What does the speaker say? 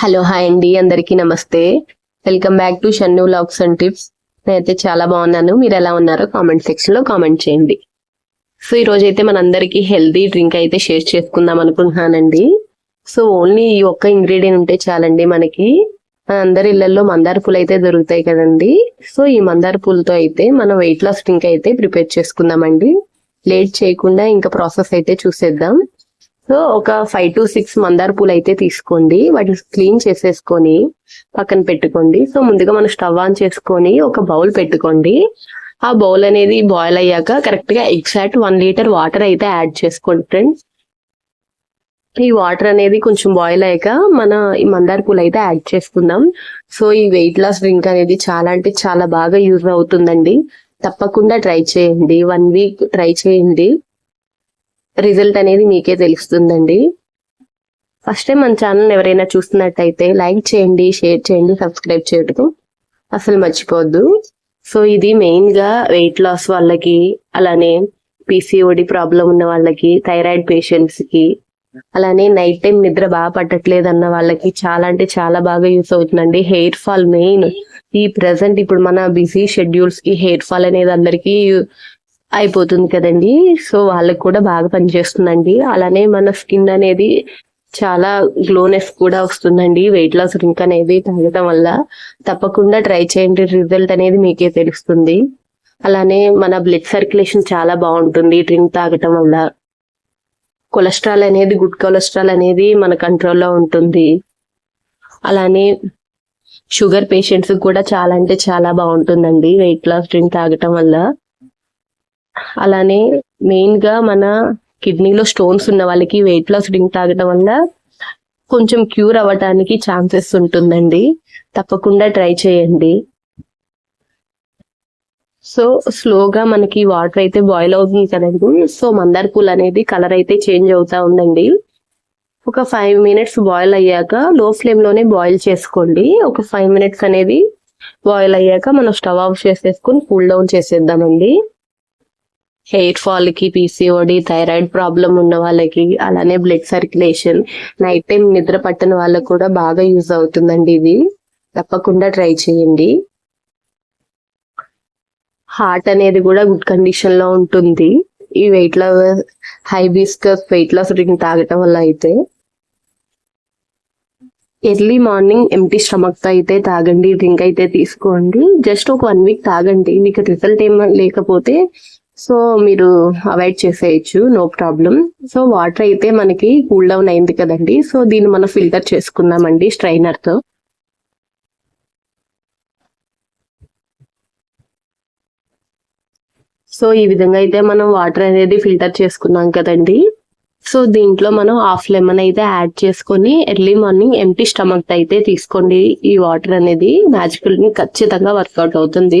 Hello hi అండి. అందరికీ నమస్తే. Welcome back to Shannu looks and tips. నేనైతే చాలా బాగున్నాను. మీరు ఎలా ఉన్నారో కామెంట్ సెక్షన్లో కామెంట్ చేయండి. సో ఈరోజు అయితే మనందరికీ హెల్దీ డ్రింక్ అయితే షేర్ చేసుకుందాం అనుకుంటున్నానండి. సో ఓన్లీ ఈ ఒక్క ఇంగ్రీడియంట్ ఉంటే చాలండి మనకి. మనందరి ఇళ్ళలో మందార పూలు అయితే దొరుకుతాయి కదండి. సో ఈ మందార పూలతో అయితే మనం వెయిట్ లాస్ డ్రింక్ అయితే ప్రిపేర్ చేసుకుందామండి. లేట్ చేయకుండా ఇంకా ప్రాసెస్ అయితే చూసేద్దాం. సో ఒక ఫైవ్ టు సిక్స్ మందార పూలు అయితే తీసుకోండి. వాటిని క్లీన్ చేసేసుకొని పక్కన పెట్టుకోండి. సో ముందుగా మనం స్టవ్ ఆన్ చేసుకొని ఒక బౌల్ పెట్టుకోండి. ఆ బౌల్ అనేది బాయిల్ అయ్యాక కరెక్ట్గా ఎగ్జాక్ట్ వన్ లీటర్ వాటర్ అయితే యాడ్ చేసుకోండి ఫ్రెండ్స్ ఈ వాటర్ అనేది కొంచెం బాయిల్ అయ్యాక మన ఈ మందార పూలు అయితే యాడ్ చేసుకుందాం. సో ఈ వెయిట్ లాస్ డ్రింక్ అనేది చాలా అంటే చాలా బాగా యూజ్ అవుతుందండి. తప్పకుండా ట్రై చేయండి. వన్ వీక్ ట్రై చేయండి. రిజల్ట్ అనేది మీకే తెలుస్తుందండి. ఫస్ట్ టైం మన ఛానల్ ఎవరైనా చూస్తున్నట్టయితే లైక్ చేయండి షేర్ చేయండి సబ్స్క్రైబ్ చేయడం అసలు మర్చిపోవద్దు సో ఇది మెయిన్గా వెయిట్ లాస్ వాళ్ళకి అలానే పీసీఓడి ప్రాబ్లం ఉన్న వాళ్ళకి థైరాయిడ్ పేషెంట్స్కి అలానే నైట్ టైం నిద్ర బాగా పట్టట్లేదు అన్న వాళ్ళకి చాలా అంటే చాలా బాగా యూస్ అవుతుందండి. హెయిర్ ఫాల్ మెయిన్ ఈ ప్రెసెంట్ ఇప్పుడు మన బిజీ షెడ్యూల్స్కి హెయిర్ ఫాల్ అనేది అందరికీ అయిపోతుంది కదండి. సో వాళ్ళకి కూడా బాగా పనిచేస్తుందండి. అలానే మన స్కిన్ అనేది చాలా గ్లోనెస్ కూడా వస్తుందండి. వెయిట్ లాస్ డ్రింక్ అనేది తాగడం వల్ల తప్పకుండా ట్రై చేయండి. రిజల్ట్ అనేది మీకే తెలుస్తుంది. అలానే మన బ్లడ్ సర్క్యులేషన్ చాలా బాగుంటుంది డ్రింక్ తాగటం వల్ల. కొలెస్ట్రాల్ అనేది గుడ్ కొలెస్ట్రాల్ అనేది మన కంట్రోల్లో ఉంటుంది. అలానే షుగర్ పేషెంట్స్ కూడా చాలా అంటే చాలా బాగుంటుందండి. వెయిట్ లాస్ డ్రింక్ తాగటం వల్ల. అలానే మెయిన్గా మన కిడ్నీలో స్టోన్స్ ఉన్న వాళ్ళకి వెయిట్ లాస్ డ్రింక్ తాగడం వల్ల కొంచెం క్యూర్ అవ్వడానికి ఛాన్సెస్ ఉంటుందండి. తప్పకుండా ట్రై చేయండి. సో స్లోగా మనకి వాటర్ అయితే బాయిల్ అవుతుంది కదండి. సో మందార పూలు అనేది కలర్ అయితే చేంజ్ అవుతా ఉందండి. ఒక ఫైవ్ మినిట్స్ బాయిల్ అయ్యాక లో ఫ్లేమ్లోనే బాయిల్ చేసుకోండి. ఒక ఫైవ్ మినిట్స్ అనేది బాయిల్ అయ్యాక మనం స్టవ్ ఆఫ్ చేసేసుకుని కూల్ డౌన్ చేసేద్దామండి. హెయిర్ ఫాల్కి పీసీఓడి థైరాయిడ్ ప్రాబ్లం ఉన్న వాళ్ళకి అలానే బ్లడ్ సర్క్యులేషన్ నైట్ టైం నిద్ర పట్టని వాళ్ళకి కూడా బాగా యూజ్ అవుతుందండి ఇది. తప్పకుండా ట్రై చేయండి. హార్ట్ అనేది కూడా గుడ్ కండిషన్లో ఉంటుంది. ఈ weight loss hibiscus weight loss drink తాగటం వల్ల అయితే. ఎర్లీ మార్నింగ్ ఎంటీ స్టమక్తో అయితే తాగండి డ్రింక్ అయితే తీసుకోండి. జస్ట్ ఒక వన్ వీక్ తాగండి. మీకు రిజల్ట్ ఏం లేకపోతే సో మీరు అవాయిడ్ చేసేయచ్చు నో ప్రాబ్లం. సో వాటర్ అయితే మనకి కూల్ డౌన్ అయింది కదండి. సో దీన్ని మనం ఫిల్టర్ చేసుకుందామండి స్ట్రైనర్తో సో ఈ విధంగా అయితే మనం వాటర్ అనేది ఫిల్టర్ చేసుకున్నాం కదండి. సో దీంట్లో మనం హాఫ్ లెమన్ అయితే యాడ్ చేసుకొని ఎర్లీ మార్నింగ్ ఎంటీ స్టమక్ అయితే తీసుకోండి. ఈ వాటర్ అనేది మ్యాజికల్ ఖచ్చితంగా వర్కౌట్ అవుతుంది.